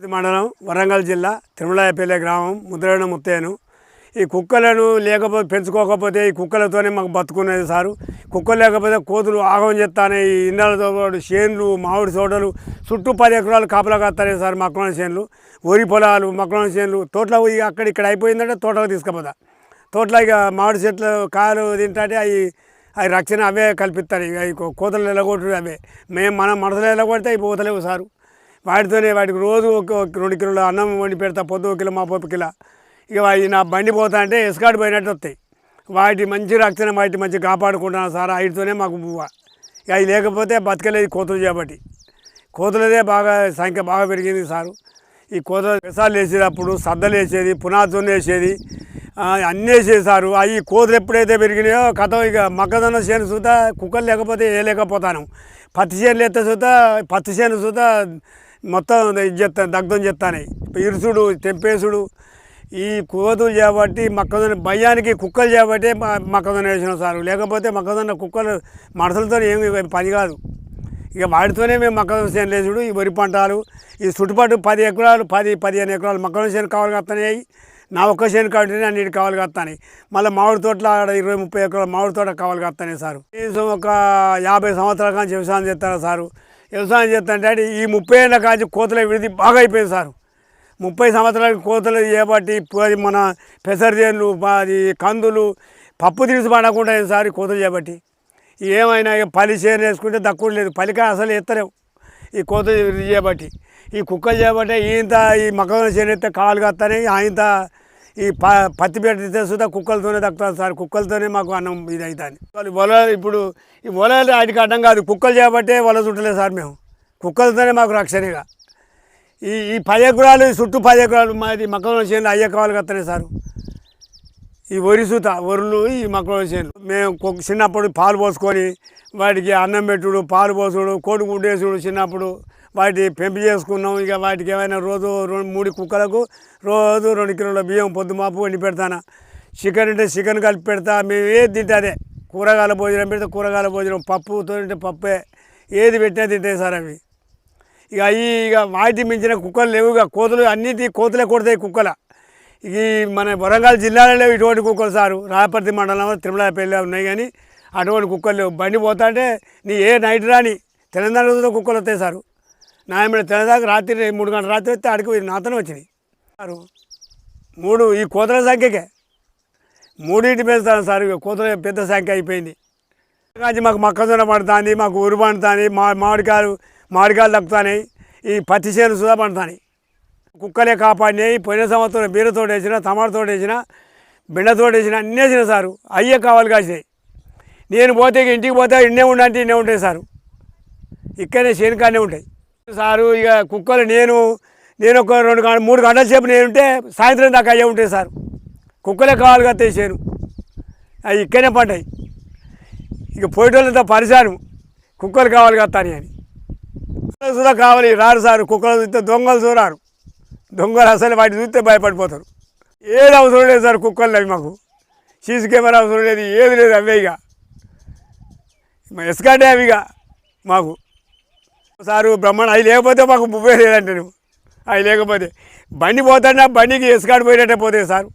ఇది మండలం వరంగల్ జిల్లా తిరుమలాయపల్లె గ్రామం ముద్రణ ముత్తేను ఈ కుక్కలను లేకపోతే పెంచుకోకపోతే ఈ కుక్కలతోనే మాకు బతుకునేది సారు. కుక్కలు లేకపోతే కోతులు ఆగం చేస్తానే ఈ ఇళ్ళతో పాటు చేన్లు మామిడి తోటలు చుట్టూ పది ఎకరాలు కాపలా కాస్తానే సార్ మక్కల చేన్లు. వరి పొలాలు మక్కల చేన్లు. తోటలో పోయి అక్కడ ఇక్కడ అయిపోయిందంటే తోటలో తీసుకుపోతా. తోటలో ఇక మామిడి చెట్లు కాయలు తింటే అవి అవి రక్షణ అవే కల్పిస్తారు. ఇక కోతలు ఎలగొట్టు అవే. మేము మనం మనసులో ఎలగొడితే అవి పోతలేవు సారు. వాటితోనే వాటికి రోజు ఒక రెండు కిలోల అన్నం వండి పెడతా పొద్దు ఒక కిలో మా పప్పు కిలో. ఇక అవి నా బండి పోతా అంటే ఎస్కాట్ పోయినట్టు వస్తాయి. వాటి మంచి రక్షణ వాటి మంచి కాపాడుకుంటున్నాను సార్ వాటితోనే మాకు ఇక అవి లేకపోతే బతకలేదు కోతులు చేపట్టి. కోతులదే బాగా సంఖ్య బాగా పెరిగింది సారు. ఈ కోత విషాలు వేసేటప్పుడు సద్దలు వేసేది పునాదులు వేసేది అన్నీ వేసేది సారు. అవి కోతులు ఎప్పుడైతే పెరిగినాయో కథ ఇక మొక్కజొన్న చేను చూత కుక్కలు లేకపోతే వేయలేకపోతాను పత్తి చేనులు ఎత్తే చూత పత్తి చేను చూత మొత్తం ఇది చేస్తాను దగ్ధం చేస్తాను. ఇరుసుడు తెంపేసుడు ఈ కోతులు చేపట్టి మొక్కజొన్న భయానికి కుక్కలు చేపట్టే మొక్కజొన్న వేసినాం సార్. లేకపోతే మొక్కజొన్న కుక్కలు మనుషులతో ఏమి పని కాదు. ఇక వాటితోనే మేము మొక్కజొన్న చేను లేచుడు ఈ వరి పంటలు ఈ చుట్టుపక్కల పది ఎకరాలు పది పదిహేను ఎకరాలు మొక్కజొన్న చేను కావాలి కత్తనాయి నా ఒక్క చేను కాబట్టి అన్నిటి కావాలి కత్తాయి మళ్ళీ మామిడి తోటలో ఆడ ఇరవై ముప్పై ఎకరాలు మామిడి తోట కావాలి కత్తాయి సారు. కనీసం ఒక యాభై సంవత్సరాల కానీ వ్యవసాయం చేస్తారు సారు? వ్యవసాయం చేస్తుంటే ఈ ముప్పై ఏళ్ళ కాచి కోతల విడిది బాగా అయిపోయింది సారు. ముప్పై సంవత్సరాలకి కోతలు చేయబట్టి మన పెసరచేనులు అది కందులు పప్పు తీసి పడకుండా సార్ కోతలు చేయబట్టి ఏమైనా పలి చేను వేసుకుంటే తక్కువ లేదు పలిక అసలు ఎత్తలేవు ఈ కోత చేయబట్టి ఈ కుక్కలు చేయబట్టే ఇంత ఈ మొక్కజొన్న చేను ఎత్తే కాలు ఆయంత ఈ ప పత్తి పెట్టితే సుధా కుక్కలతోనే దక్కుతుంది సార్. కుక్కలతోనే మాకు అన్నం ఇది అవుతుంది వల ఇప్పుడు ఈ వలలు వాటికి అడ్డం కాదు. కుక్కలు చేయబట్టే వల చుట్టలేదు సార్ మేము. కుక్కలతోనే మాకు రక్షణగా. ఈ ఈ పది ఎకరాలు ఈ చుట్టూ పది ఎకరాలు మాది మొక్కజొన్న చేను అయ్యే కావాలి కత్తనే సారు. ఈ వరి సూత వరులు ఈ మొక్కజొన్న చేనులు. మేము చిన్నప్పుడు పాలు పోసుకొని వాటికి అన్నం పెట్టుడు పాలు పోసుడు కోడి గుడ్డేసుడు చిన్నప్పుడు. వాటి పెంపు చేసుకున్నాం. ఇక వాటికి ఏమైనా రోజు రెండు మూడు కుక్కలకు రోజు రెండు కిలోల బియ్యం పొద్దు మాపు వండి పెడతాను. చికెన్ అంటే చికెన్ కలిపి పెడతా. మేము ఏది తింటే అదే. కూరగాయల భోజనం పెడితే కూరగాయల భోజనం. పప్పుతో అంటే పప్పే. ఏది పెట్టినా తింటాయి సార్ అవి. ఇక అవి ఇక వాటి మించిన కుక్కలు లేవు. ఇక కోతులు అన్నిటి కోతులే కొడతాయి కుక్కల. ఇక ఈ మన వరంగల్ జిల్లాలో లేవు ఇటువంటి కుక్కలు సారు. రాయపర్తి మండలంలో తిరుమలపల్లి ఉన్నాయి కానీ అటువంటి కుక్కలు లేవు. బండి పోతా అంటే నీ ఏ నైట్ రాని తెలంగాణలో కుక్కలు వస్తాయి సారు. నా మీద రాత్రి మూడు గంటల రాత్రి వస్తే అడిగి నాతోనే వచ్చినాయి. సారు మూడు ఈ కోతల సంఖ్యకే. మూడింటి పెంచుతాను సార్ ఇక కోతల పెద్ద సంఖ్య అయిపోయింది. కానీ మాకు మొక్కజొన్న పడుతుంది మాకు ఉరి పండుతుంది మా మామిడికాయలు మామిడికాయలు దక్కుతాయి ఈ పత్తి చేను సుధా పండుతాయి కుక్కలే కాపాడినాయి పోయిన సంవత్సరం బీరతో వేసిన టమాటతో వేసిన బెండతో వేసిన అన్నీ వేసిన సారు అయ్యే కావాలి కాసినాయి. నేను పోతే ఇంటికి పోతే ఇన్నే ఉండంటే ఇన్నే ఉంటాయి సారు. ఇక్కడనే చేనుకానే ఉంటాయి. సారు ఇక కుక్కలు నేను నేను ఒక రెండు మూడు గంటల సేపు నేను ఉంటే సాయంత్రం దాకా అయ్యే ఉంటాయి సార్. కుక్కలే కావాలి కదా చేను అవి ఇక్కడనే పడ్డాయి ఇక పోయేటోళ్ళంతా పరిశాను. కుక్కలు కావాలి కదా అని. అని కావాలి రారు సారు. కుక్కలు చూస్తే దొంగలు చూరారు దొంగలు అసలు వాటిని చూస్తే భయపడిపోతారు. ఏది అవసరం లేదు సార్ కుక్కలు అవి మాకు. సీసీ కెమెరా అవసరం లేదు ఏది లేదు అవే ఇక. ఎస్కాటే అవి ఇక మాకు. సారు బ్రహ్మాండ అవి లేకపోతే మాకు ముప్పై లేదంటే నువ్వు. అవి లేకపోతే బండి పోతాడా బండికి ఎస్కాడు పోయినట్టే పోతాయి సార్.